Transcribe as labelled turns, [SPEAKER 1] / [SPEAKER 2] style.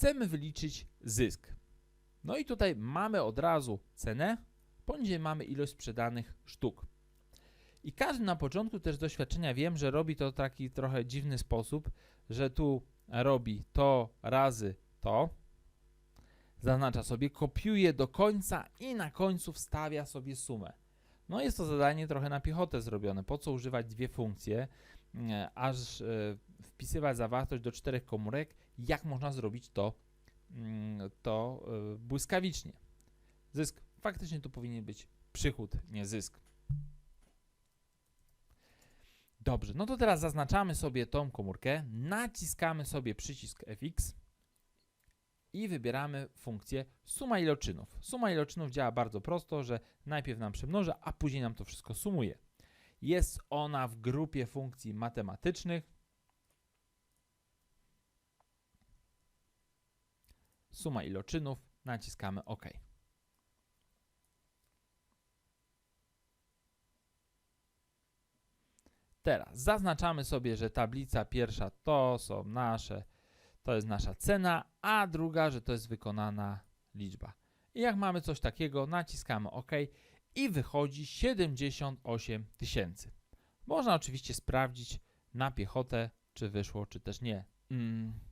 [SPEAKER 1] chcemy wyliczyć zysk. No i tutaj mamy od razu cenę, poniżej mamy ilość sprzedanych sztuk. I każdy na początku też z doświadczenia wiem, że robi to taki trochę dziwny sposób, że tu robi to razy to, zaznacza sobie, kopiuje do końca i na końcu wstawia sobie sumę. No jest to zadanie trochę na piechotę zrobione. Po co używać dwie funkcje, e, aż e, wpisywać zawartość do czterech komórek, jak można zrobić to, mm, to e, błyskawicznie. Zysk. Faktycznie tu powinien być przychód, nie zysk. Dobrze, no to teraz zaznaczamy sobie tą komórkę, naciskamy sobie przycisk FX i wybieramy funkcję suma iloczynów. Suma iloczynów działa bardzo prosto, że najpierw nam przemnoża, a później nam to wszystko sumuje. Jest ona w grupie funkcji matematycznych. Suma iloczynów, naciskamy OK. Teraz zaznaczamy sobie, że tablica pierwsza to są nasze, to jest nasza cena, a druga, że to jest wykonana liczba. I jak mamy coś takiego, naciskamy OK i wychodzi 78 tysięcy. Można oczywiście sprawdzić na piechotę, czy wyszło, czy też nie. Mm,